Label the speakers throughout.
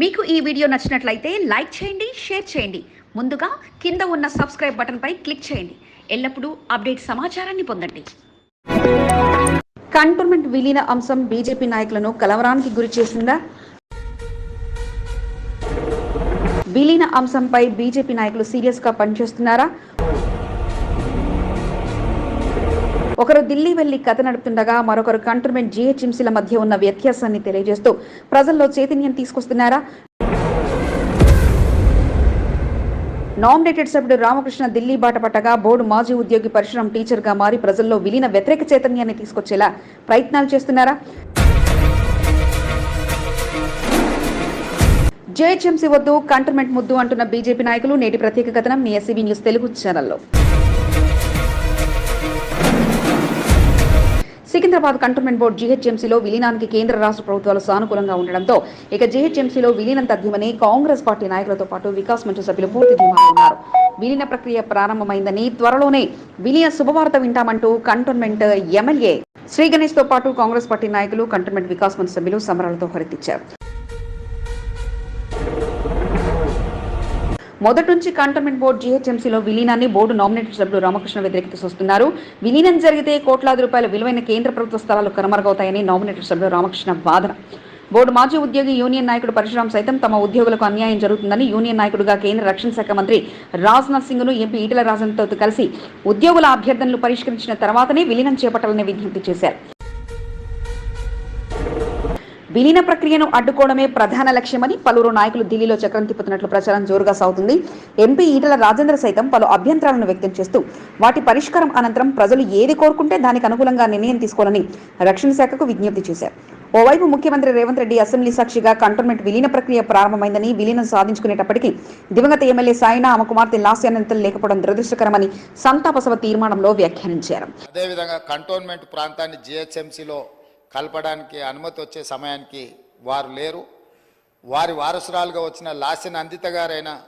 Speaker 1: మీకు ఈ వీడియో నచ్చినట్లయితే లైక్ చేయండి షేర్ చేయండి. ముందుగా కింద ఉన్న సబ్స్క్రైబ్ బటన్పై క్లిక్ చేయండి. ఎల్లప్పుడూ అప్డేట్ సమాచారాన్ని పొందండి. కంటోన్మెంట్ విలీన అంశం బీజేపీ నాయకులను కలవరానికి గురి చేసిందా? విలీన అంశంపై బీజేపీ నాయకులు సీరియస్గా పనిచేస్తున్నారా? ఒకరు ఢిల్లీ వెళ్ళి కథ నడుపుతుండగా మరొకరు కంటోన్మెంట్ జీహెచ్ఎంసీల మధ్య ఉన్న వ్యత్యాసాన్ని తెలియజేస్తూ ప్రజల్లో చైతన్యం తీసుకొస్తున్నారా? నామినేటెడ్ సభ్యుడు రామకృష్ణ ఢిల్లీ బాట పట్టగా బోర్డు మాజీ ఉద్యోగి పరిశ్రమ టీచర్గా మారి ప్రజల్లో విలీన వ్యతిరేక చైతన్యాన్ని తీసుకొచ్చేలా ప్రయత్నాలు చేస్తున్నారా? జేహెచ్ఎంసీ వద్దు కంటర్మెంట్ ముద్దు అంటున్న బీజేపీ నాయకులు నేటి ప్రత్యేక కథనం మీ ఎస్సీబీ న్యూస్ తెలుగు ఛానల్లో సికింద్రాబాద్ కంటోన్మెంట్ బోర్డు జీహెచ్ఎంసీలో విలీనానికి కేంద్ర రాష్ట్ర ప్రభుత్వాలు సానుకూలంగా ఉండడంతో ఇక జీహెచ్ఎంసీలో విలీనం తథ్యమని కాంగ్రెస్ పార్టీ నాయకులతో పాటు వికాస్ మంచు సభ్యులు పూర్తి ధీమాగా ఉన్నారు. విలీన ప్రక్రియ ప్రారంభమైందని త్వరలోనే విలీన శుభవార్త వింటామంటూ కంటోన్మెంట్ ఎమ్మెల్యే శ్రీ గణేష్తో పాటు కాంగ్రెస్ పార్టీ నాయకులు కంటోన్మెంట్ వికాస్ మంచు సభ్యులు సమరాలతో హరితిచ్చారు మొదటి నుంచి కంటోన్మెంట్ బోర్డు జీహెచ్ఎంసీలో విలీనాన్ని బోర్డు నామినేటెడ్ సభ్యులు రామకృష్ణ వ్యతిరేకత చూస్తున్నారు విలీనం జరిగితే కోట్లాది రూపాయల విలువైన కేంద్ర ప్రభుత్వ స్థలాలు కనుమరుగవుతాయని నామినేటెడ్ సభ్యులు రామకృష్ణ వాదన. బోర్డు మాజీ ఉద్యోగి యూనియన్ నాయకుడు పరశురాం సైతం తమ ఉద్యోగులకు అన్యాయం జరుగుతుందని యూనియన్ నాయకుడిగా కేంద్ర రక్షణ శాఖ మంత్రి రాజ్నాథ్ సింగ్ను ఎంపీ ఈటల రాజన్తో కలిసి ఉద్యోగుల అభ్యర్థనలు పరిష్కరించిన తర్వాతనే విలీనం చేపట్టాలని విజ్ఞప్తి చేశారు. విలీన ప్రక్రియను అడ్డుకోవడమే ప్రధాన లక్ష్యమని పలువురు నాయకులు ఢిల్లీలో చక్రం తిప్పుతున్నట్లు ప్రచారం జోరుగా సాగుతుంది. ఎంపీ ఈటల రాజేంద్ర సైతం పలు అభ్యంతరాలను వ్యక్తం చేస్తూ వాటి పరిష్కారం అనంతరం ప్రజలు ఏది కోరుకుంటే దానికి అనుకూలంగా నిర్ణయం తీసుకోవాలని రక్షణ శాఖకు విజ్ఞప్తి చేశారు. ఓవైపు ముఖ్యమంత్రి రేవంత్ రెడ్డి అసెంబ్లీ సాక్షిగా కంటోన్మెంట్ విలీన ప్రక్రియ ప్రారంభమైందని విలీనం సాధించుకునేటప్పటికీ దివంగత ఎమ్మెల్యే సాయినా ఆమె కుమార్తె లాస్యానంతలు లేకపోవడం దురదృష్టకరమని సంతాప సభ తీర్మానంలో వ్యాఖ్యానించారు.
Speaker 2: అదేవిధంగా కంటోన్మెంట్ ప్రాంతాన్ని జిహెచ్ఎంసీలో కలపడానికి అనుమతి వచ్చే సమయానికి వారు లేరు. వారి వారసురాలుగా వచ్చిన లాస్యన్ అందిత గారైనా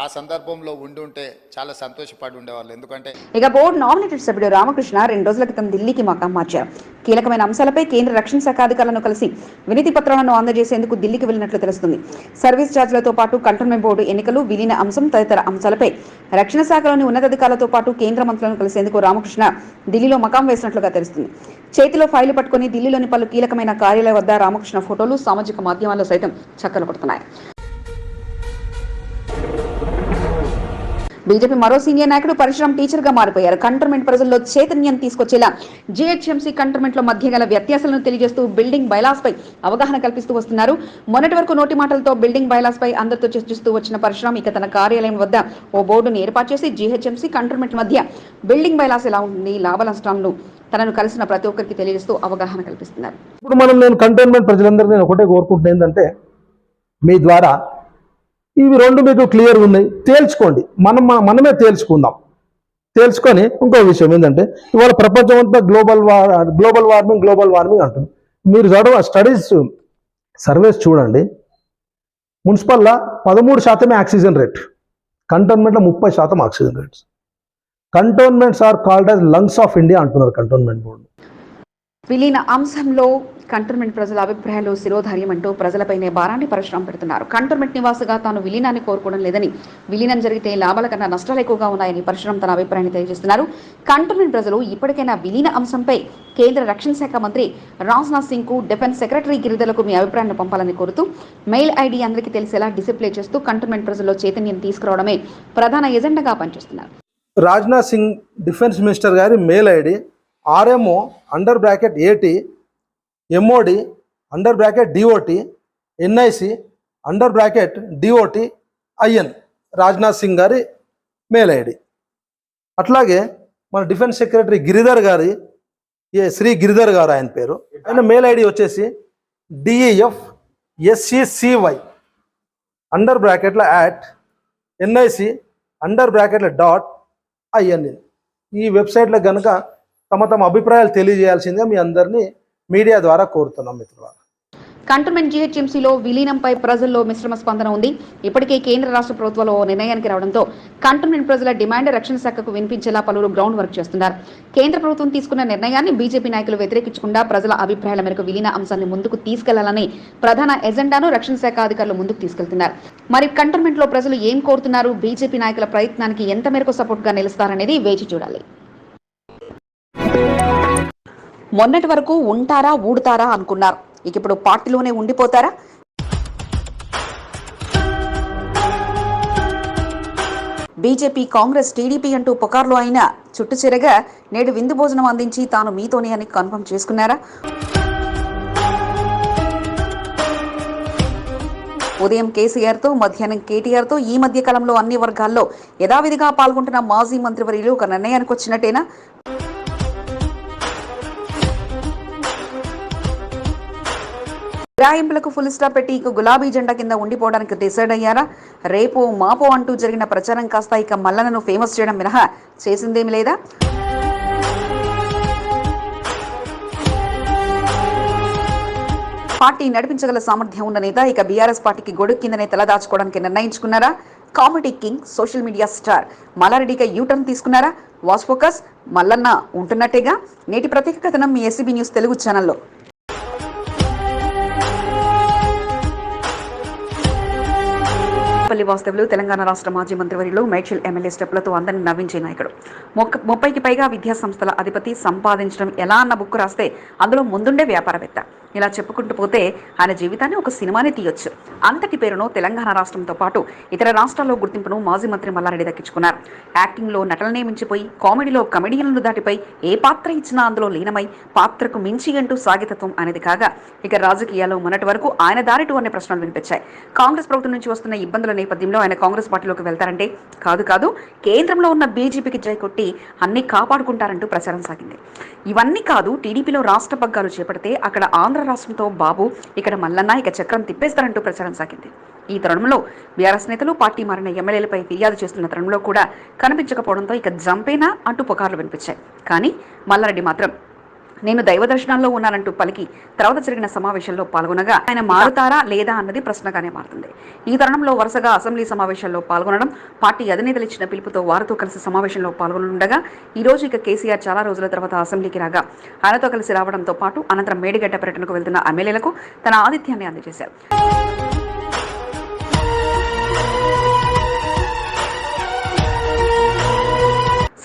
Speaker 2: ఆ సందర్భంలో ఉండుంటే చాలా సంతోషపడి ఉండేవాళ్ళు. ఎందుకంటే
Speaker 1: ఇక బోర్డు నామినేటెడ్ సభ్యుడు రామకృష్ణ రెండు రోజుల క్రితం ఢిల్లీకి మకాం మార్చారు. కీలకమైన అంశాలపై కేంద్ర రక్షణ శాఖ అధికారులను కలిసి వినతి పత్రాలను అందజేసేందుకు ఢిల్లీకి వెళ్ళినట్లు తెలుస్తుంది. సర్వీస్ ఛార్జీలతో పాటు కంటోన్మెంట్ బోర్డు ఎన్నికలు విలీన అంశం తదితర అంశాలపై రక్షణ శాఖలోని ఉన్నతాధికారులతో పాటు కేంద్ర మంత్రులను కలిసేందుకు రామకృష్ణ ఢిల్లీలో మకాం వేసినట్లుగా తెలుస్తుంది. చేతిలో ఫైలు పట్టుకుని ఢిల్లీలోని పలు కీలకమైన కార్యాలయ వద్ద రామకృష్ణ ఫోటోలు సామాజిక మాధ్యమాల్లో సైతం చక్కలు కొడుతున్నాయి. బీజేపీ మరో సీనియర్ నాయకుడు పరశురామ్ టీచర్గా మారిపోయారు. కంటోన్మెంట్ ప్రజల్లో చైతన్యం తీసుకొచ్చేలా జీహెచ్ఎంసీ కంటోన్మెంట్లో మధ్య గల వ్యత్యాసాలను తెలియజేస్తూ బిల్డింగ్ బైలాస్ పై అవగాహన కల్పిస్తూ వస్తున్నారు. మొన్నటి వరకు నోటి మాటలతో బిల్డింగ్ బైలాస్ పై అందరితో చర్చిస్తూ వచ్చిన పరశురామ్ ఇక తన కార్యాలయం వద్ద ఓ బోర్డును ఏర్పాటు చేసి జీహెచ్ఎంసీ కంటోన్మెంట్ మధ్య బిల్డింగ్ బైలాస్ ఎలా ఉంటుంది లాభ నష్టాలను తనను కలిసిన ప్రతి ఒక్కరికి తెలియజేస్తూ అవగాహన కల్పిస్తున్నారు.
Speaker 3: ఇప్పుడు మనం నేను కంటోన్మెంట్ ప్రజలందరూ నేను ఒకటే కోరుకుంటున్నా ఏంటంటే మీ ద్వారా ఇవి రెండు మీకు క్లియర్ ఉన్నాయి. తేల్చుకోండి. మనం మనమే తేల్చుకుందాం. తేల్చుకొని ఇంకో విషయం ఏంటంటే ఇవాళ ప్రపంచం అంతా global war global warming global warming అంటుంది. మీరు చదవ స్టడీస్ సర్వేస్ చూడండి. మున్సిపల్లో పదమూడు శాతమే ఆక్సిజన్ రేట్ కంటోన్మెంట్లో ముప్పై శాతం oxygen rates cantonments are called as lungs of India అంటున్నారు కంటోన్మెంట్ బోర్డు
Speaker 1: విలీన అంశంలో కంటోన్మెంట్ ప్రజల అభిప్రాయాలు శిరోధార్యం అంటూ ప్రజలపైనే భారాన్ని పరశురాం పెడుతున్నారు. కంటోన్మెంట్ నివాసిగా తాను విలీనాన్ని కోరుకోవడం లేదని విలీనం జరిగితే లాభాల కన్నా నష్టాలు ఎక్కువగా ఉన్నాయని పరశురాం తన అభిప్రాయాన్ని తెలియజేస్తున్నారు. కంటోన్మెంట్ ప్రజలు ఇప్పటికైనా విలీన అంశంపై కేంద్ర రక్షణ శాఖ మంత్రి రాజ్నాథ్ సింగ్కు డిఫెన్స్ సెక్రటరీ గిరిధలకు మీ అభిప్రాయాన్ని పంపాలని కోరుతూ మెయిల్ ఐడి అందరికీ తెలిసేలా డిసిప్లే చేస్తూ కంటోన్మెంట్ ప్రజల్లో చైతన్యం తీసుకురావడమే ప్రధాన ఎజెండాగా పనిచేస్తున్నారు.
Speaker 3: రాజ్నాథ్ సింగ్ డిఫెన్స్ మినిస్టర్ గారి mail ID RMO under bracket AT MOD under bracket DOT NIC under bracket DOT IN Rajnath Singh గారి మెయిల్ ఐడి అట్లాగే మన డిఫెన్స్ సెక్రటరీ గిరిధర్ గారి ఏ శ్రీ గిరిధర్ గారు ఆయన పేరు. ఆయన మెయిల్ ఐడి వచ్చేసి డిఈఎఫ్ ఎస్సిసివై అండర్ బ్రాకెట్ల యాట్ ఎన్ఐసి అండర్ బ్రాకెట్ల డాట్ ఐఎన్ఎన్ ఈ వెబ్సైట్లో కనుక తమ తమ అభిప్రాయాలు తెలియజేయాల్సిందిగా మీ అందరినీ మీడియా ద్వారా కోరుతున్నాం మిత్రులారా.
Speaker 1: కంటోన్మెంట్ జీహెచ్ఎంసీలో విలీనంపై ప్రజల్లో మిశ్రమ స్పందన ఉంది. ఇప్పటికే కేంద్ర రాష్ట్ర ప్రభుత్వాలు ఓ నిర్ణయానికి రావడంతో కంటోన్మెంట్ ప్రజల డిమాండ్ రక్షణ శాఖకు వినిపించేలా పలువురు గ్రౌండ్ వర్క్ చేస్తున్నారు. కేంద్ర ప్రభుత్వం తీసుకున్న నిర్ణయాన్ని బీజేపీ నాయకులు వ్యతిరేకించకుండా ప్రజల అభిప్రాయాల మేరకు విలీన అంశాన్ని ముందుకు తీసుకెళ్ళాలని ప్రధాన ఎజెండాను రక్షణ శాఖ అధికారులు ముందుకు తీసుకెళ్తున్నారు. మరి కంటోన్మెంట్లో ప్రజలు ఏం కోరుతున్నారు? బీజేపీ నాయకుల ప్రయత్నానికి ఎంత మేరకు సపోర్ట్గా నిలుస్తారనేది వేచి చూడాలి. మొన్నటి వరకు ఉంటారా ఊడతారా అనుకున్నారు. ఇక ఇప్పుడు పార్టీలోనే ఉండిపోతారా? బీజేపీ కాంగ్రెస్ టీడీపీ అంటూ పుకార్లు అయినా చుట్టు చెరగా నేడు విందు భోజనం అందించి తాను మీతోనే అని కన్ఫర్మ్ చేసుకున్నారా? ఉదయం కేసీఆర్తో మధ్యాహ్నం కేటీఆర్తో ఈ మధ్య కాలంలో అన్ని వర్గాల్లో యథావిధిగా పాల్గొంటున్న మాజీ మంత్రివర్యులు ఒక నిర్ణయానికి వచ్చినట్టేనా? ఫిరాయింపులకు ఫుల్ స్టాప్ పెట్టి ఇక గులాబీ జెండా కింద ఉండిపోవడానికి డిసైడ్ అయ్యారా? రేపు మాపో అంటూ జరిగిన ప్రచారం కాస్త ఇక మల్లనను ఫేమస్ చేయడం మినహా చేసిందేమి లేదా? పార్టీ నడిపించగల సామర్థ్యం ఉన్న నేత ఇక బీఆర్ఎస్ పార్టీకి గొడుగు కిందనే తలదాచుకోవడానికి నిర్ణయించుకున్నారా? Comedy king social media star మల్లారెడ్డిగా U turn తీసుకున్నారా? వాచ్ ఫోకస్ మల్లన్న ఉంటున్నట్టేగా? నేటి ప్రత్యేక కథనం మీ ఎస్సీబీ న్యూస్ తెలుగు ఛానల్లో మోపల్లి వాస్తవులు తెలంగాణ రాష్ట్ర మాజీ మంత్రివర్యులు మేడ్చల్ ఎమ్మెల్యే స్టెప్లతో అందరిని నవ్వించే నాయకుడు. ముప్పైకి పైగా విద్యా సంస్థల అధిపతి సంపాదించడం ఎలా అన్న బుక్ రాస్తే అందులో ముందుండే వ్యాపారవేత్త. ఇలా చెప్పుకుంటూ పోతే ఆయన జీవితాన్ని ఒక సినిమానే తీయొచ్చు. అంతటి పేరును తెలంగాణ రాష్ట్రంతో పాటు ఇతర రాష్ట్రాల్లో గుర్తింపును మాజీ మంత్రి మల్లారెడ్డి దక్కించుకున్నారు. యాక్టింగ్లో నటననే మించిపోయి కామెడీలో కమెడియన్లను దాటిపై ఏ పాత్ర ఇచ్చినా అందులో లీనమై పాత్రకు మించి అంటూ సాగితత్వం అనేది కాగా ఇక రాజకీయాల్లో మొన్నటి వరకు ఆయన దారిటు అనే ప్రశ్నలు వినిపించాయి. కాంగ్రెస్ ప్రభుత్వం నుంచి వస్తున్న ఇబ్బందుల నేపథ్యంలో ఆయన కాంగ్రెస్ పార్టీలోకి వెళ్తారంటే కాదు కాదు కేంద్రంలో ఉన్న బీజేపీకి జై కొట్టి అన్ని కాపాడుకుంటారంటూ ప్రచారం సాగింది. ఇవన్నీ కాదు టీడీపీలో రాష్ట్ర పగ్గాలు చేపడితే అక్కడ ఆంధ్ర రాష్ట్రంతో బాబు ఇక్కడ మల్లన్న ఇక చక్రం తిప్పేస్తారంటూ ప్రచారం సాగింది. ఈ తరుణంలో బీఆర్ఎస్ నేతలు పార్టీ మారిన ఎమ్మెల్యేలపై ఫిర్యాదు చేస్తున్న తరుణంలో కూడా కనిపించకపోవడంతో ఇక జంపేనా అంటూ పుకార్లు వినిపించాయి. కానీ మల్లారెడ్డి మాత్రం నేను దైవ దర్శనాల్లో ఉన్నానంటూ పలికి తర్వాత జరిగిన సమావేశంలో పాల్గొనగా ఆయన మారుతారా లేదా అన్నది ప్రశ్నగానే మారుతుంది. ఈ తరుణంలో వరుసగా అసెంబ్లీ సమావేశాల్లో పాల్గొనడం పార్టీ అధినేతలు ఇచ్చిన పిలుపుతో వారితో కలిసి సమావేశంలో పాల్గొననుండగా ఈ రోజు ఇక కేసీఆర్ చాలా రోజుల తర్వాత అసెంబ్లీకి రాగా ఆయనతో కలిసి రావడంతో పాటు అనంతరం మేడిగడ్డ పర్యటనకు వెళ్తున్న ఎమ్మెల్యేలకు తన ఆతిథ్యాన్ని అందజేశారు.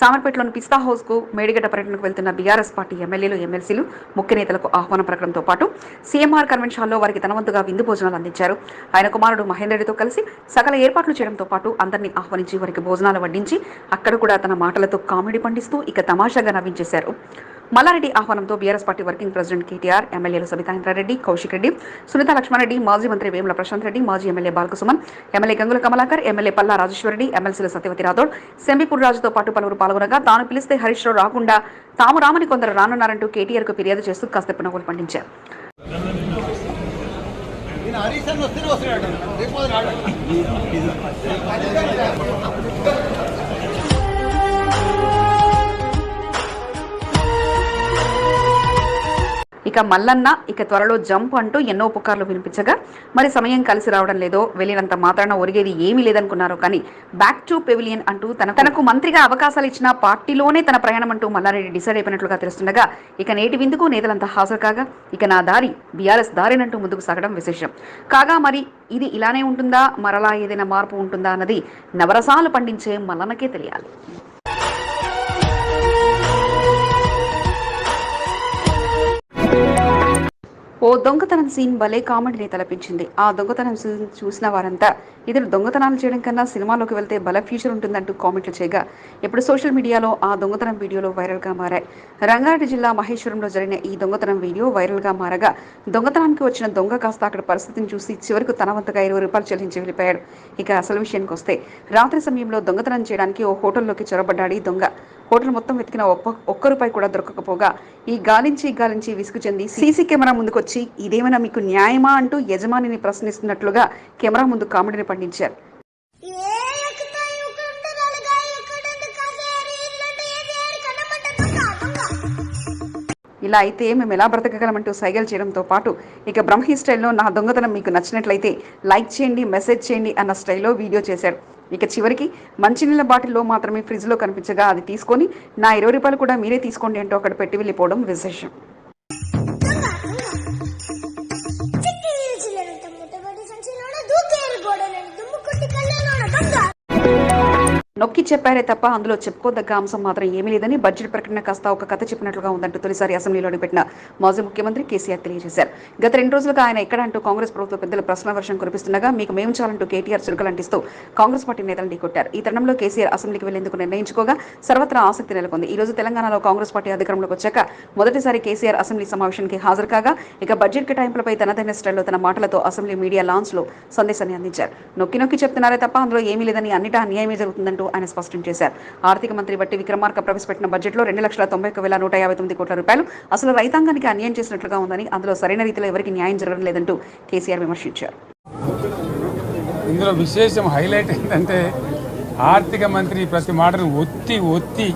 Speaker 1: సామర్పేటలోని పిస్తా హౌస్కు మేడిగడ్డ పర్యటనకు వెళ్తున్న బీఆర్ఎస్ పార్టీ ఎమ్మెల్యేలు ఎమ్మెల్సీలు ముఖ్య నేతలకు ఆహ్వానం ప్రకటనతో పాటు సీఎంఆర్ కన్వెన్షన్ హాల్లో వారికి తనవంతుగా విందు భోజనాలు అందించారు. ఆయన కుమారుడు మహేందర్ రెడ్డితో కలిసి సకల ఏర్పాట్లు చేయడంతో పాటు అందరినీ ఆహ్వానించి వారికి భోజనాలు వడ్డించి అక్కడ కూడా తన మాటలతో కామెడీ పండిస్తూ ఇక తమాషాగా నవ్వించేశారు. Mallareddy ఆహ్వానంతో BRS party working president KTR ఎమ్మెల్యేలు సబితాంద్రారెడ్డి కౌశిక్ రెడ్డి సునీత లక్ష్మారెడ్డి మాజీ మంత్రి వేముల ప్రశాంత్ రెడ్డి మాజీ MLA Balka Suman MLA Gangula Kamalakar MLA Palla Rajeshwar Reddy ఎమ్మెల్సీల Satyavathi Rathod Shambipur రాజుతో పాటు పలువురు పాల్గొనగా తాను పిలిస్తే హరీష్ రావు రాకుండా తాము రామని కొందరు రానున్నారంటూ కేటీఆర్కు ఫిర్యాదు చేస్తూ కాస్త పునగులు పండించారు.
Speaker 4: హరీష్ అని వస్తున్నాడు.
Speaker 1: ఇక మల్లన్న ఇక త్వరలో జంప్ అంటూ ఎన్నో పుకార్లు వినిపించగా మరి సమయం కలిసి రావడం లేదో వెళ్ళినంత మాత్రాన ఒరిగేది ఏమీ లేదనుకున్నారు. కానీ బ్యాక్ టు పెవిలియన్ అంటూ తన తనకు మంత్రిగా అవకాశాలు ఇచ్చిన పార్టీలోనే తన ప్రయాణం అంటూ మల్లారెడ్డి డిసైడ్ అయిపోయినట్లుగా తెలుస్తుండగా ఇక నేటి విందుకు నేతలంతా హాజరు కాగా ఇక నా దారి బీఆర్ఎస్ దారినంటూ ముందుకు సాగడం విశేషం. కాగా మరి ఇది ఇలానే ఉంటుందా? మరలా ఏదైనా మార్పు ఉంటుందా? అన్నది నవరసాలు పండించే మల్లనకే తెలియాలి. ఓ దొంగతనం సీన్ భలే కామెడీని తలపించింది. ఆ దొంగతనం సీన్ చూసిన వారంతా ఇతడు దొంగతనాలు చేయడం కన్నా సినిమాలోకి వెళ్తే బల ఫ్యూచర్ ఉంటుందంటూ కామెంట్లు చేయగా ఇప్పుడు సోషల్ మీడియాలో ఆ దొంగతనం వీడియోలు వైరల్గా మారాయి. రంగారెడ్డి జిల్లా మహేశ్వరంలో జరిగిన ఈ దొంగతనం వీడియో వైరల్గా మారగా దొంగతనానికి వచ్చిన దొంగ కాస్త అక్కడ పరిస్థితిని చూసి చివరకు తన వంతుగా ఇరవై రూపాయలు చెల్లించి వెళ్ళిపోయాడు. ఇక అసలు విషయానికి వస్తే రాత్రి సమయంలో దొంగతనం చేయడానికి ఓ హోటల్లోకి చొరబడ్డాడు ఈ దొంగ. హోటల్ మొత్తం వెతికిన ఒక్క ఒక్క రూపాయి కూడా దొరకకపోగా ఈ గాలించి గాలించి విసుగు చెంది సీసీ కెమెరా వచ్చి ఇదేమైనా మీకు న్యాయమా? అంటూ యజమానిని ప్రశ్నిస్తున్నట్లుగా కెమెరా ముందు కామెడీని పండించారు. ఇలా అయితే మేము ఎలా బ్రతకగలమంటూ సైగలు చేయడంతో పాటు ఇక బ్రహ్మీ స్టైల్లో నా దొంగతనం మీకు నచ్చినట్లయితే లైక్ చేయండి మెసేజ్ చేయండి అన్న స్టైల్లో వీడియో చేశాడు ఇక చివరికి మంచినీళ్ళ బాటిల్లో మాత్రమే ఫ్రిడ్జ్లో కనిపించగా అది తీసుకొని నా ఇరవై రూపాయలు కూడా మీరే తీసుకోండి అంటూ అక్కడ పెట్టి వెళ్ళిపోవడం విశేషం. నొక్కి చెప్పారే తప్ప అందులో చెప్పుకోదగ్గ అంశం మాత్రం ఏమీ లేదని బడ్జెట్ ప్రకటన కాస్త ఒక కథ చెప్పినట్లుగా ఉందంటూ తొలిసారి అసెంబ్లీలో పెట్టిన మాజీ ముఖ్యమంత్రి కేసీఆర్ తెలియజేశారు. గత రెండు రోజులుగా ఆయన ఎక్కడ అంటూ కాంగ్రెస్ ప్రభుత్వ పెద్దలు ప్రశ్న వర్షం కురిపిస్తుండగా మీకు మేము చాలంటూ కేటీఆర్ చురుకలంటిస్తూ కాంగ్రెస్ పార్టీ నేతలను ఢీకొట్టారు. ఈ తరుణంలో కేసీఆర్ అసెంబ్లీకి వెళ్ళేందుకు నిర్ణయించుకోగా సర్వత్రా ఆసక్తి నెలకొంది. ఈ రోజు తెలంగాణలో కాంగ్రెస్ పార్టీ అధికారంలోకి వచ్చాక మొదటిసారి కేసీఆర్ అసెంబ్లీ సమావేశానికి హాజరు కాగా ఇక బడ్జెట్ కేటాయింపులపై తనదైన స్టైల్లో తన మాటలతో అసెంబ్లీ మీడియా లాంచ్లో సందేశాన్ని అందించారు. నొక్కి నొక్కి చెప్తున్నారే తప్ప అందులో ఏమీ లేదని అన్నిటా అన్యాయమే జరుగుతుందంటూ ఆయన స్పష్టం చేశారు. ఆర్థిక మంత్రి బట్టి విక్రమార్క ప్రవేశపెట్టిన బడ్జెట్లో రెండు లక్షల తొంభై ఒక వేల నూట యాభై తొమ్మిది కోట్ల రూపాయలు అసలు రైతాంగానికి అన్యాయం చేసినట్లుగా ఉందని అందులో సరైన రీతిలో ఎవరికి న్యాయం జరగడం లేదంటూ కేసీఆర్ విమర్శించారు.
Speaker 5: ఇందులో విశేషం హైలైట్ ఏంటంటే ఆర్థిక మంత్రి ప్రతి మాటను ఒత్తి ఒత్తి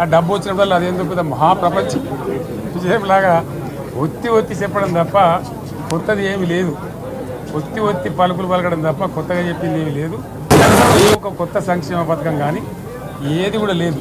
Speaker 5: ఆ డబ్బు వచ్చినప్పుడు అదేందో పెద్ద మహాప్రపంచం? విజయంలాగా ఒత్తి ఒత్తి చెప్పడం తప్ప కొత్తది ఏమి లేదు. ఒత్తి ఒత్తి పలుకులు పలకడం తప్ప కొత్తగా చెప్పింది ఏమీ లేదు. ఏ ఒక కొత్త సంక్షేమ పథకం కానీ ఏది కూడా లేదు.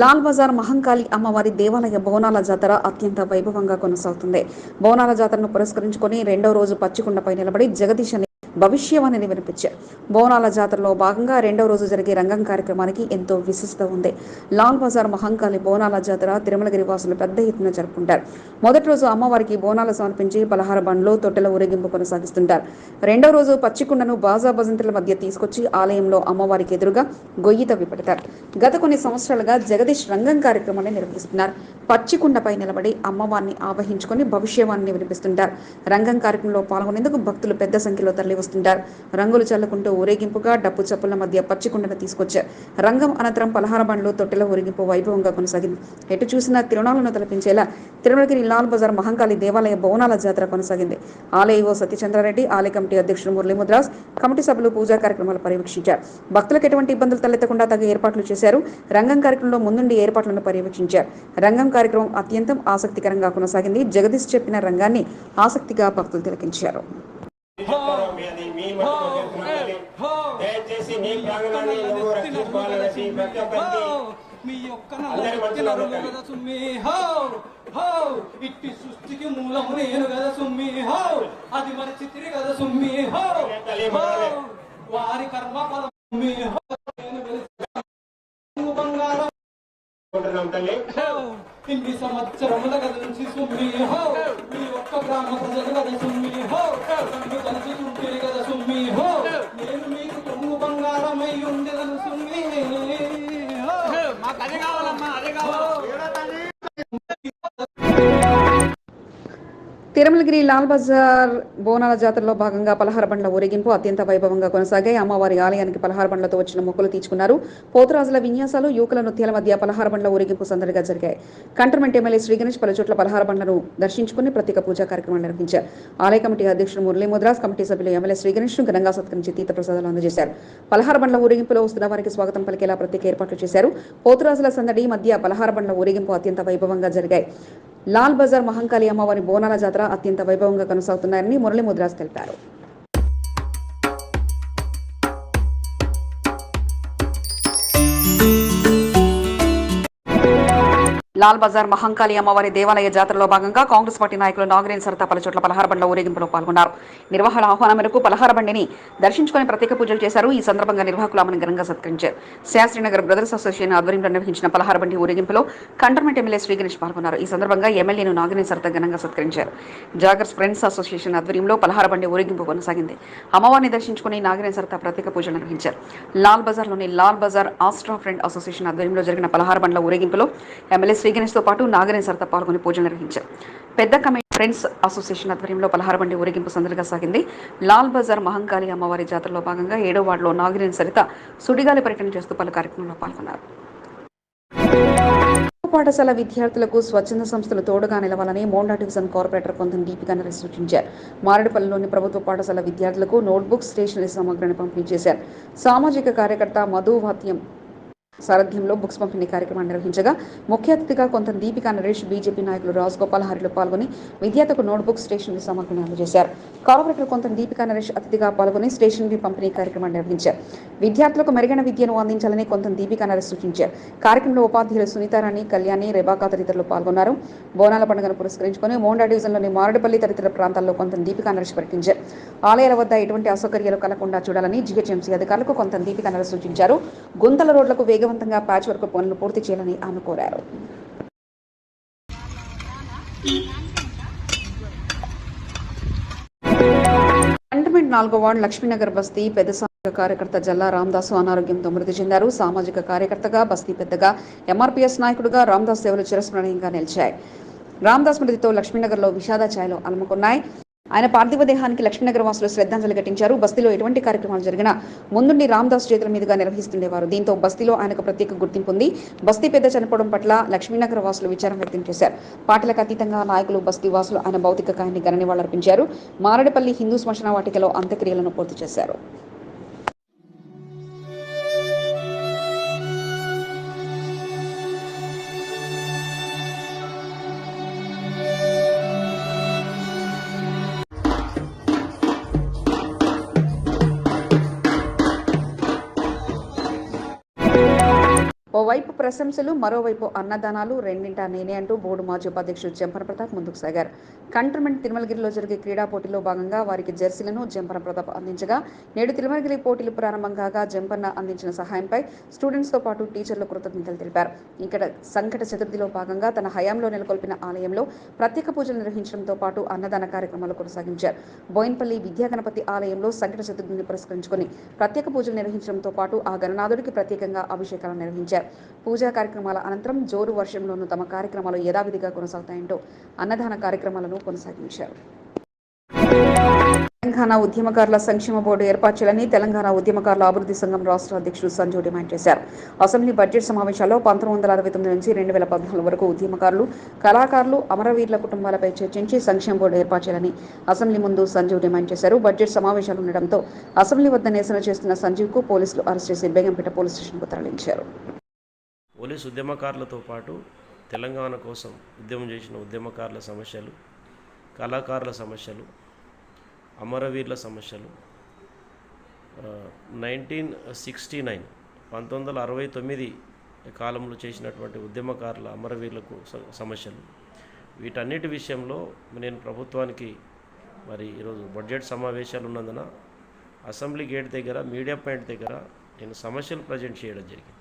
Speaker 1: లాల్ బజార్ మహంకాళి అమ్మవారి దేవాలయ బోనాల జాతర అత్యంత వైభవంగా కొనసాగుతుంది. బోనాల జాతరను పురస్కరించుకొని రెండో రోజు పచ్చికొండపై నిలబడి జగదీశ భవిష్యవాణిని వినిపించారు. బోనాల జాతరలో భాగంగా రెండవ రోజు జరిగే రంగం కార్యక్రమానికి ఎంతో విశిష్టత ఉంది. లాల్ బజార్ మహంకాళి బోనాల జాతర తిరుమలగిరి వాసులు పెద్ద ఎత్తున జరుపుకుంటారు. మొదటి రోజు అమ్మవారికి బోనాలు సమర్పించి పలహార బండ్లు తొట్టెల ఊరేగింపు కొనసాగిస్తుంటారు. రెండవ రోజు పచ్చికుండను బాజా భజంతుల మధ్య తీసుకొచ్చి ఆలయంలో అమ్మవారికి ఎదురుగా గొయ్యి తవ్వి పెడతారు గత కొన్ని సంవత్సరాలుగా జగదీష్ రంగం కార్యక్రమాన్ని నిర్వహిస్తున్నారు. పచ్చికుండపై నిలబడి అమ్మవారిని ఆవహించుకొని భవిష్యవాణిని వినిపిస్తుంటారు. రంగం కార్యక్రమంలో పాల్గొనేందుకు భక్తులు పెద్ద సంఖ్యలో తరలి వస్తుంటారు రంగులు చల్లుకుంటూ ఊరేగింపుగా డప్పు చప్పుల మధ్య పచ్చికుండను తీసుకొచ్చారు. రంగం అనంతరం పలహార బండ్లు తొట్టెల ఊరేగింపు వైభవంగా కొనసాగింది. ఎటు చూసినా తిరుణాలను తలపించేలా తిరుమలగిరి లాల్ బజార్ మహంకాళి దేవాలయ భవనాల జాతర కొనసాగింది. ఆలయో సత్యచంద్రారెడ్డి ఆలయ కమిటీ అధ్యక్షుడు మురళీముద్రాస్ కమిటీ సభ్యులు పూజా కార్యక్రమాలు పర్యవేక్షించారు. భక్తులకు ఎటువంటి ఇబ్బందులు తలెత్తకుండా తగ్గ ఏర్పాట్లు చేశారు. రంగం కార్యక్రమంలో ముందుండి ఏర్పాట్లను పర్యవేక్షించారు. రంగం కార్యక్రమం అత్యంతం ఆసక్తికరంగా కొనసాగింది. జగదీష్ చెప్పిన రంగాన్ని ఆసక్తిగా భక్తులు తిలకించారు.
Speaker 6: అది మీ. దయచేసి మీ ప్రాంగణాన్ని నువ్వు రక్షించుకోవాలని ప్రతి ఒక్కరికి
Speaker 7: మీ యొక్క. కదా సుమ్మి హో హో ఇట్టి సృష్టికి మూలము నేను కదా సుమ్మి హో. అది మన చిత్రి కదా సుమ్మి హో. వారి కర్మ ఫలం ఇన్ని సంవత్సరముల గద నుంచి సుమ్మి హో. మీ ఒక్క గ్రామ ప్రజలు కదా సుమ్మి హో నన్ను తలుచుకుంటే కదా సుమ్మి?
Speaker 1: తిరుమలగిరి లాల్ బజార్ బోనాల జాతరలో భాగంగా పలహార బండ్ల ఊరేగింపు అత్యంత వైభవంగా కొనసాగాయి. అమ్మవారి ఆలయానికి పలహార బండ్లతో వచ్చిన మొక్కులు తీర్చుకున్నారు. పోతురాజుల విన్యాసాలు యువకుల నృత్యాల మధ్య పలహార బండ్ల ఊరేగింపు సందడిగా జరిగాయి. కంటర్మెంట్ ఎమ్మెల్యే శ్రీ గణేష్ పలు చోట్ల పలహార బండ్లను దర్శించుకుని ప్రత్యేక పూజా కార్యక్రమాలు నిర్వహించారు. ఆలయ కమిటీ అధ్యక్షుడు మురళీ ముద్రాస్ కమిటీ సభ్యులు ఎమ్మెల్యే శ్రీ గణేష్ను ఘనంగా సత్కరించి తీర్థ ప్రసాదాలు అందజేశారు. పలహార బండ్ల ఊరేగింపులో వస్తున్న వారికి స్వాగతం పలికేలా ప్రత్యేక ఏర్పాట్లు చేశారు. పోతురాజుల సందడి మధ్య పలహార బండ్ల ఊరేగింపు అత్యంత వైభవంగా జరిగాయి. లాల్ బజార్ మహంకాళి అమ్మవారి బోనాల జాతర అత్యంత వైభవంగా కొనసాగుతున్నారని మురళీ ముద్రాస్ తెలిపారు. లాల్ బజార్ మహంకాళి అమ్మవారి దేవాలయ జాతరలో భాగంగా కాంగ్రెస్ పార్టీ నాయకులు నాగిరేని సరతా పలు చోట్ల పలహార బండ్ల ఊరేగింపులో పాల్గొన్నారు. నిర్వహణ ఆహ్వానం మేరకు పలహార బండిని దర్శించుకుని ప్రత్యేక పూజలు చేశారు. ఈ సందర్భంగా నిర్వాహకులు ఆమెను ఘనంగా సత్కరించారు. శాస్త్రీనగర్ బ్రదర్స్ అసోసియేషన్ ఆధ్వర్యంలో నిర్వహించిన పలహార బండి ఊరేగింపులో కంటర్మెంట్ ఎమ్మెల్యే శ్రీగణేష్ పాల్గొన్నారు. ఈ సందర్భంగా ఎమ్మెల్యేను నాగిరేని సరతా ఘనంగా సత్కరించారు. జాగర్స్ ఫ్రెండ్స్ అసోసియేషన్ ఆధ్వర్యంలో పలహార బండి ఊరేగింపు కొనసాగింది. అమ్మవారిని దర్శించుకుని నాగిరేని సరతా ప్రత్యేక పూజలు నిర్వహించారు. లాల్ బజార్లోని లాల్ బజార్ ఆస్ట్రా ఫ్రెండ్ అసోసియేషన్ ఆధ్వర్యంలో జరిగిన పలహారబండ్ల ఊరేగింపులో ఎమ్మెల్యే శ్రీ గణేష్తో పాటు నాగరేణ్ సరత పాల్గొని పూజలు నిర్వహించారు. పెద్ద కమిటీ ఫ్రెండ్స్ అసోసియేషన్ ఆధ్వర్యంలో పలహార బండి ఊరేగింపు సందడిగా సాగింది. లాల్ బజార్ మహంకాళి అమ్మవారి జాతరలో భాగంగా ఏడో వార్డులో నాగరేణ్ సరిత సుడిగాలి పర్యటన చేస్తూ పలు కార్యక్రమంలో పాల్గొన్నారు. పాఠశాల విద్యార్థులకు స్వచ్ఛంద సంస్థలు తోడుగా నిలవాలని మోండా డివిజన్ కార్పొరేటర్ కొంత దీపిక నరేష్ సూచించారు. మారేడుపల్లిలోని ప్రభుత్వ పాఠశాల విద్యార్థులకు నోట్బుక్ స్టేషనరీ సామగ్రిని పంపిణీ చేశారు. సామాజిక కార్యకర్త మధు వాత్యం సారథ్యంలో బుక్స్ పంపిణీ కార్యక్రమాన్ని నిర్వహించగా ముఖ్య అతిథిగా కొంత దీపికా నరేష్ బీజేపీ నాయకులు రాజ్ గోపాల్ హరిలో పాల్గొని విద్యార్థులకు నోట్బుక్ స్టేషనరీ సామగ్రిని అందజేశారు. కార్పొరేటర్ కొంత దీపికా నరేష్ అతిథిగా పాల్గొని స్టేషనరీ పంపిణీ కార్యక్రమాన్ని నిర్వహించారు. విద్యార్థులకు మెరుగైన విద్యను అందించాలని కొంత దీపికా నరేష్ సూచించారు. కార్యక్రమంలో ఉపాధ్యాయులు సునీతారాణి కళ్యాణి రెబాకా తదితరులు పాల్గొన్నారు. బోనాల పండుగను పురస్కరించుకొని మోండా డివిజన్లోని మారడపల్లి తదితర ప్రాంతాల్లో కొంత దీపికా నరేష్ పర్యటించారు ఆలయాల వద్ద ఎటువంటి అసౌకర్యాలు కలగకుండా చూడాలని జీహెచ్ఎంసీ అధికారులకు కొంత దీపికా నరేష్ సూచించారు. గుంతల రోడ్లకు వేగవంతంగా ప్యాచ్ వర్క్ పనులు పూర్తి చేయాలని ఆమె కోరారు. కంటమెంట్ నాలుగో వార్డు లక్ష్మీనగర్ బస్తీ పెద్ద సామాజిక కార్యకర్త జల్లా రామదాసు అనారోగ్యంతో మృతి చెందారు. సామాజిక కార్యకర్తగా బస్తీ పెద్దగా ఎంఆర్పీఎస్ నాయకుడిగా రామదాస్ సేవలు చిరస్మరణీయంగా నిలిచాయి. రామదాస్ మృతితో లక్ష్మీనగర్లో విషాద ఛాయలు అలముకున్నాయి. ఆయన పార్థివ దేహానికి లక్ష్మీనగర్ వాసులు శ్రద్ధాంజలి ఘటించారు. బస్తీలో ఎటువంటి కార్యక్రమాలు జరిగినా ముందుండి రామదాస్ చేతుల మీదుగా నిర్వహిస్తుండేవారు. దీంతో బస్తీలో ఆయనకు ప్రత్యేక గుర్తింపు ఉంది. బస్తీ పెద్ద చనిపోవడం పట్ల లక్ష్మీనగర్ వాసులు విచారం వ్యక్తం చేశారు. పార్టీలకు అతీతంగా నాయకులు బస్తీ వాసులు ఆయన భౌతిక కాయాన్ని ఘన నివాళులర్పించారు మారడపల్లి హిందూ శ్మశాన వాటికలో అంత్యక్రియలను పూర్తి చేశారు. ఓవైపు ప్రశంసలు మరోవైపు అన్నదానాలు రెండింటా నేనే అంటూ బోర్డు మాజీ ఉపాధ్యక్షుడు జంపన ప్రతాప్ ముందుకు సాగారు. కంటోన్మెంట్ తిరుమలగిరిలో జరిగే క్రీడా పోటీలో భాగంగా వారికి జెర్సీలను జంపన ప్రతాప్ అందించగా నేడు తిరుమలగిరి పోటీలు ప్రారంభం కాగా జంపన్న అందించిన సహాయంపై స్టూడెంట్స్తో పాటు టీచర్లు కృతజ్ఞతలు తెలిపారు. ఇక్కడ సంకట చతుర్థిలో భాగంగా తన హయాంలో నెలకొల్పిన ఆలయంలో ప్రత్యేక పూజలు నిర్వహించడంతో పాటు అన్నదాన కార్యక్రమాలు కొనసాగించారు. బోయిన్పల్లి విద్యా గణపతి ఆలయంలో సంకట చతుర్థిని పురస్కరించుకొని ప్రత్యేక పూజలు నిర్వహించడంతో పాటు ఆ గణనాథుడికి ప్రత్యేకంగా అభిషేకాలు నిర్వహించారు. పూజా కార్యక్రమాల అనంతరం జోరు వర్షంలోనూ తమ కార్యక్రమాలు యథావిధిగా కొనసాగుతాయంటూ అన్నదాన కార్యక్రమాలను కొనసాగించారు. తెలంగాణ ఉద్యమకారుల సంక్షేమ బోర్డు ఏర్పాటు చేయాలని తెలంగాణ ఉద్యమకారుల అభివృద్ధి సంఘం రాష్ట్ర అధ్యక్షుడు సంజు డిమాండ్ చేశారు. అసెంబ్లీ బడ్జెట్ సమావేశాల్లో పంతొమ్మిది వందల అరవై తొమ్మిది నుంచి రెండు వేల పద్నాలుగు వరకు ఉద్యమకారులు కళాకారులు అమరవీరుల కుటుంబాలపై చర్చించి సంక్షేమ బోర్డు ఏర్పాటు చేయాలని అసెంబ్లీ ముందు సంజీవ్ డిమాండ్ చేశారు. బడ్జెట్ సమావేశాలు ఉండడంతో అసెంబ్లీ వద్ద నిరసన చేస్తున్న సంజీవ్కు పోలీసులు అరెస్ట్ చేసి బేగంపేట పోలీస్ స్టేషన్కు తరలించారు.
Speaker 8: పోలీసు ఉద్యమకారులతో పాటు తెలంగాణ కోసం ఉద్యమం చేసిన ఉద్యమకారుల సమస్యలు కళాకారుల సమస్యలు అమరవీరుల సమస్యలు. నైన్టీన్ సిక్స్టీ నైన్ పంతొమ్మిది వందల అరవై తొమ్మిది కాలంలో చేసినటువంటి ఉద్యమకారుల అమరవీరులకు స- సమస్యలు. వీటన్నిటి విషయంలో నేను ప్రభుత్వానికి మరి ఈరోజు బడ్జెట్ సమావేశాలు ఉన్నందున అసెంబ్లీ గేట్ దగ్గర మీడియా పాయింట్ దగ్గర నేను సమస్యలు ప్రజెంట్ చేయడం జరిగింది.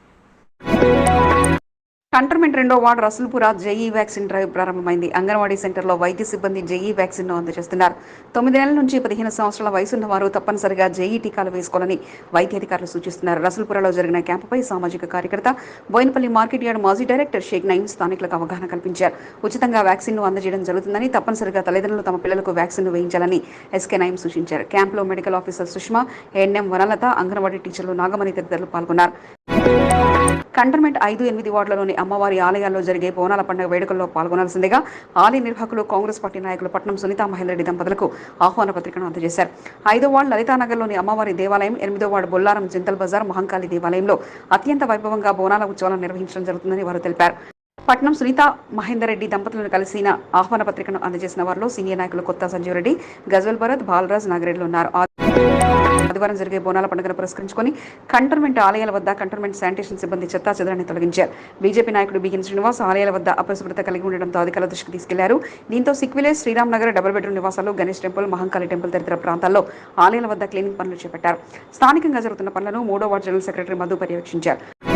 Speaker 1: కంటర్మెంట్ రెండో ward Rasoolpura JE vaccine drive ప్రారంభమైంది. అంగన్వాడీ సెంటర్లో వైద్య సిబ్బంది జేఈ వ్యాక్సిన్ను అందజేస్తున్నారు. తొమ్మిది నెలల నుంచి పదిహేను సంవత్సరాల వయసున్న వారు తప్పనిసరిగా జేఈ టీకాలు వేసుకోవాలని వైద్యాధికారులు సూచిస్తున్నారు. రసూల్పురలో జరిగిన క్యాంపుపై సామాజిక కార్యకర్త బోయినపల్లి మార్కెట్ యార్డ్ మాజీ డైరెక్టర్ షేక్ నయీం స్థానికులకు అవగాహన కల్పించారు. ఉచితంగా వ్యాక్సిన్ను అందజేయడం జరుగుతుందని తప్పనిసరిగా తల్లిదండ్రులు తమ పిల్లలకు వ్యాక్సిన్ను వేయించాలని ఎస్కే నయీం సూచించారు. క్యాంపులో medical officer Sushma NM Vanalatha anganwadi టీచర్లు నాగమణి తదితరులు పాల్గొన్నారు. కంటర్మెంట్ ఐదు ఎనిమిది వార్డులలోని అమ్మవారి ఆలయాల్లో జరిగే బోనాల పండుగ వేడుకల్లో పాల్గొనాల్సిందిగా ఆలయ నిర్వాహకులు కాంగ్రెస్ పార్టీ నాయకులు పట్నం సునీత మహిళరెడ్డి దంపతులకు ఆహ్వాన పత్రికను అందజేశారు. ఐదో వార్డు లలితానగర్లోని అమ్మవారి దేవాలయం ఎనిమిదో వార్డు బొల్లారం జింతల్ బజార్ మహంకాళి దేవాలయంలో అత్యంత వైభవంగా బోనాల ఉత్సవాలను నిర్వహించడం జరుగుతుందని వారు తెలిపారు. పట్నం సునీత మహేందర్ రెడ్డి దంపతులను కలిసిన ఆహ్వాన పత్రికను అందజేసిన వారిలో సీనియర్ నాయకులు కొత్త సంజీవ్ రెడ్డి గజల్ భరత్ బాలరాజ్ నాగిరెడ్డిలు ఉన్నారు. ఆదివారం జరిగే బోనాల పండుగను పురస్కరించుకొని కంటోన్మెంట్ ఆలయాల వద్ద కంటోన్మెంట్ శానిటేషన్ సిబ్బంది చెత్తా చెదరాన్ని తొలగించారు. బీజేపీ నాయకుడు బిగిన్ శ్రీనివాస్ ఆలయాల వద్ద అపరిశుభ్రత కలిగి ఉండడంతో అధికారుల దృష్టికి తీసుకెళ్ళారు. దీంతో సిక్విలే శ్రీరామ్ నగర్ డబుల్ బెడ్రూమ్ నివాసాలు గణేష్ టెంపుల్ మహంకాళి టెంపుల్ తదితర ప్రాంతాల్లో ఆలయాల వద్ద క్లీనింగ్ పనులు చేపట్టారు. స్థానికంగా జరుగుతున్న పనులను మూడో వార్డు జనరల్ సెక్రటరీ మధు పర్యవేక్షించారు.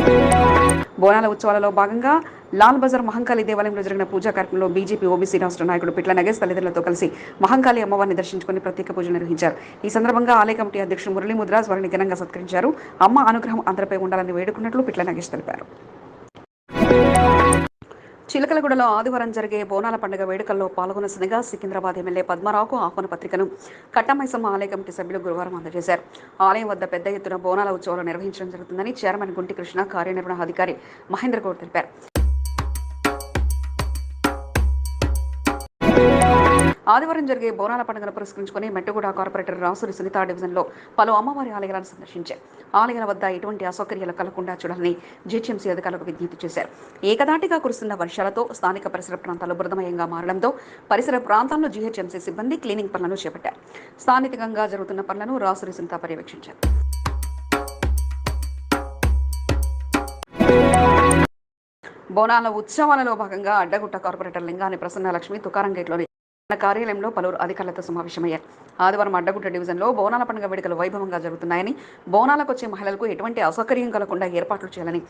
Speaker 1: బోనాల ఉత్సవాలలో భాగంగా లాల్ బజార్ మహంకాళి దేవాలయంలో జరిగిన పూజా కార్యక్రమంలో బీజేపీ ఓబీసీ రాష్ట్ర నాయకుడు పిట్ల నగేష్ తల్లిదండ్రులతో కలిసి మహంకాళి అమ్మవారిని దర్శించుకుని ప్రత్యేక పూజలు నిర్వహించారు. ఈ సందర్భంగా ఆలయ కమిటీ అధ్యక్షుడు మురళీ ముద్రాజ్ వారిని ఘనంగా సత్కరించారు. అమ్మ అనుగ్రహం అందరిపై ఉండాలని వేడుకున్నట్లు పిట్ల నగేష్ తెలిపారు. చిలకలగూడలో ఆదివారం జరిగే బోనాల పండుగ వేడుకల్లో పాల్గొనసిందిగా సికింద్రాబాద్ ఎమ్మెల్యే పద్మారావుకు ఆహ్వాన పత్రికను కట్టమైసమ్మ ఆలయ కమిటీ సభ్యులు గురువారం అందజేశారు. ఆలయం వద్ద పెద్ద ఎత్తున బోనాల ఉత్సవాలు నిర్వహించడం జరుగుతుందని చైర్మన్ గుంటి కృష్ణ కార్యనిర్వహణాధికారి మహేంద్ర గౌడ్ తెలిపారు. ఆదివారం జరిగే బోనాల పండుగను పురస్కరించుకుని మెట్టుగూడ కార్పొరేటర్ రాసురి సునీత డివిజన్లో పలు అమ్మవారి ఆలయాలను సందర్శించారు. ఆలయాల వద్ద ఎటువంటి అసౌకర్యాలు కలగకుండా చూడాలని జీహెచ్ఎంసీ అధికారులకు విజ్ఞప్తి చేశారు. ఏకదాటిగా కురుస్తున్న వర్షాలతో స్థానిక పరిసర ప్రాంతాలు బృదమయంగా మారడంతో పరిసర ప్రాంతాల్లో జీహెచ్ఎంసీ సిబ్బంది క్లీనింగ్ పనులను చేపట్టారు. స్థానికంగా జరుగుతున్న పనులను రాసురి సునీత పర్యవేక్షించారు. బోనాల ఉత్సవాలలో భాగంగా అడ్డగుట్ట కార్పొరేటర్ లింగాని ప్రసన్నలక్ష్మి తుకారం గేట్లోని కార్యాలయంలో పలువురు అధికారులతో సమావేశమయ్యారు. ఆదివారం అడ్డగుట్ట డివిజన్లో బోనాల పండుగ వేడుకలు వైభవంగా జరుగుతున్నాయని బోనాలకు వచ్చే మహిళలకు ఎటువంటి అసౌకర్యం కలగకుండా ఏర్పాట్లు చేయాలని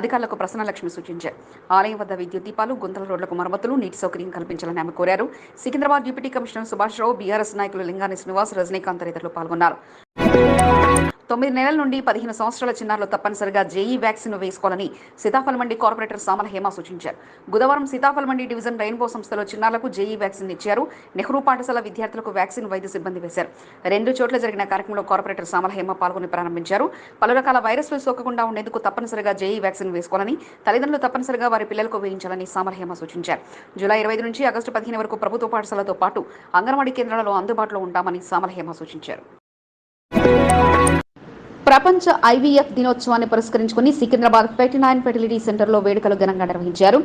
Speaker 1: అధికారులకు ప్రసన్నలక్ష్మి సూచించారు. ఆలయం వద్ద విద్యుత్ దీపాలు గుంతల రోడ్లకు మరమ్మతులు నీటి సౌకర్యం కల్పించాలని ఆమె కోరారు. Secunderabad deputy commissioner Subhash Rao BRS నాయకులు లింగాని శ్రీనివాస్ రజనీకాంత్ తదితరులు పాల్గొన్నారు. తొమ్మిది నెలల నుండి పదిహేను సంవత్సరాల చిన్నారులు తప్పనిసరిగా జేఈ వ్యాక్సిన్ వేసుకోవాలని సీతాఫల్ మండి కార్పొరేటర్ సామల హేమ సూచించారు. బుధవారం సీతాఫల్ మండి డివిజన్ రెయిన్బో సంస్థలో చిన్నారులకు జేఈ వ్యాక్సిన్ ఇచ్చారు. నెహ్రూ పాఠశాల విద్యార్థులకు వ్యాక్సిన్ వైద్య సిబ్బంది వేశారు. రెండు చోట్ల జరిగిన కార్యక్రమంలో కార్పొరేటర్ సామల హేమ పాల్గొని ప్రారంభించారు. పలు రకాల వైరస్లు సోకకుండా ఉండేందుకు తప్పనిసరిగా జేఈ వ్యాక్సిన్ వేసుకోవాలని తల్లిదండ్రులు తప్పనిసరిగా వారి పిల్లలకు వేయించాలని సామల హేమ సూచించారు. జూలై ఇరవై నుంచి ఆగస్టు పదిహేను వరకు ప్రభుత్వ పాఠశాలతో పాటు అంగన్వాడీ కేంద్రాలలో అందుబాటులో ఉంటామని సామల హేమ సూచించారు. ప్రపంచ ఐవీఎఫ్ దినోత్సవాన్ని పురస్కరించుకుని సికింద్రాబాద్ ఫెర్టీ నైన్ ఫెర్టిలిటీ సెంటర్లో వేడుకలు ఘనంగా నిర్వహించారు.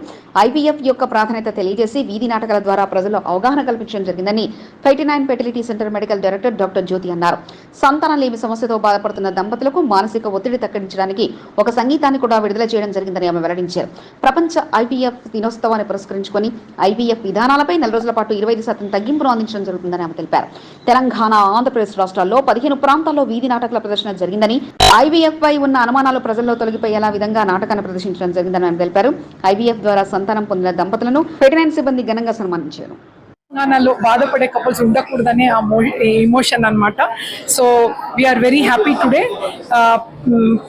Speaker 1: ఐవీఎఫ్ యొక్క ప్రాధాన్యత తెలియజేసి వీధి నాటకాల ద్వారా ప్రజల్లో అవగాహన కల్పించడం జరిగిందని Ferty nine fertility centre medical director doctor Jyothi అన్నారు. సంతానలేమి సమస్యతో బాధపడుతున్న దంపతులకు మానసిక ఒత్తిడి తగ్గించడానికి ఒక సంగీతాన్ని కూడా విడుదల చేయడం జరిగిందని ఆమె వెల్లడించారు. ప్రపంచ ఐవీఎఫ్ దినోత్సవాన్ని పురస్కరించుకుని ఐవీఎఫ్ విధానాలపై నెల రోజుల పాటు ఇరవై ఐదు శాతం తగ్గింపును అందించడం జరుగుతుందని ఆమె తెలిపారు. తెలంగాణ ఆంధ్రప్రదేశ్ రాష్ట్రాల్లో పదిహేను ప్రాంతాల్లో వీధి నాటకాల ప్రదర్శన జరిగిందని ఐవీఎఫ్ పై ఉన్న అనుమానాలు ప్రజల్లో తొలగిపోయేలా విధంగా నాటకాన్ని ప్రదర్శించడం జరిగిందని ఆయన తెలిపారు. ఐవీఎఫ్ ద్వారా సంతానం పొందిన దంపతులను ఫెటనైన్ సిబ్బంది ఘనంగా సన్మానించారు.
Speaker 9: తెలంగాణలో బాధపడే కపుల్స్ ఉండకూడదనే ఆ ఎమోషన్ అన్నమాట. So we are very happy today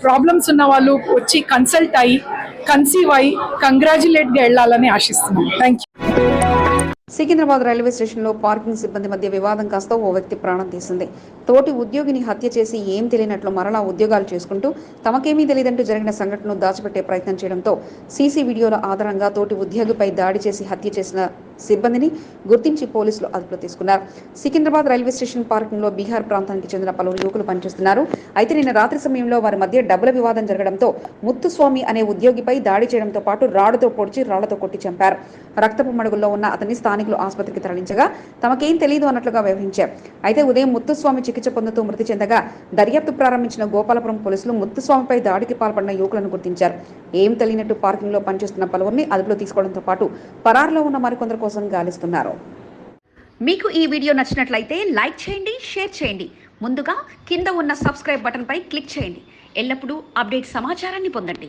Speaker 9: problems ఉన్న వాళ్ళు వచ్చి కన్సల్ట్ అయ్యి కన్సీవ్ అయ్యి కంగ్రాచులేట్గా వెళ్ళాలని ఆశిస్తున్నాం. థ్యాంక్ యూ
Speaker 1: సికింద్రాబాద్ రైల్వే స్టేషన్లో పార్కింగ్ సిబ్బంది మధ్య వివాదం కాస్త ఓ వ్యక్తి ప్రాణం తీసింది. తోటి ఉద్యోగిని హత్య చేసి ఏం తెలియనట్లు మరలా ఉద్యోగాలు చేసుకుంటూ తమకేమీ తెలియదంటూ జరిగిన సంఘటనను దాచిపెట్టే ప్రయత్నం చేయడంతో సీసీ వీడియోల ఆధారంగా తోటి ఉద్యోగిపై దాడి చేసి హత్య చేసిన సిబ్బందిని గుర్తించి పోలీసులు అదుపులో తీసుకున్నారు. సికింద్రాబాద్ రైల్వే స్టేషన్ పార్కింగ్లో బీహార్ ప్రాంతానికి చెందిన పలువురు యువకులు పనిచేస్తున్నారు. అయితే నిన్న రాత్రి సమయంలో వారి మధ్య డబ్బుల వివాదం జరగడంతో ముత్తుస్వామి అనే ఉద్యోగిపై దాడి చేయడంతో పాటు రాడుతో పొడిచి రాళ్ళతో కొట్టి చంపారు. రక్తపు మడుగుల్లో ఉన్న అతన్ని స్థానికులు ఆసుపత్రికి తరలించగా తమకేం తెలియదు అన్నట్లుగా వ్యవహరించారు. అయితే ఉదయం ముత్తుస్వామి చికిత్స పొందుతూ మృతి చెందగా దర్యాప్తు ప్రారంభించిన గోపాలపురం పోలీసులు ముత్తుస్వామిపై దాడికి పాల్పడిన యువకులను గుర్తించారు. ఏం తెలియనట్టు పార్కింగ్లో పనిచేస్తున్న పలువురిని అదుపులో తీసుకోవడంతో పాటు పరారులో ఉన్న మరికొందరు కోసం గాలిస్తున్నారు. మీకు ఈ వీడియో నచ్చినట్లయితే లైక్ చేయండి షేర్ చేయండి. ముందుగా కింద ఉన్న సబ్స్క్రైబ్ బటన్పై క్లిక్ చేయండి. ఎల్లప్పుడూ అప్డేట్ సమాచారాన్ని పొందండి.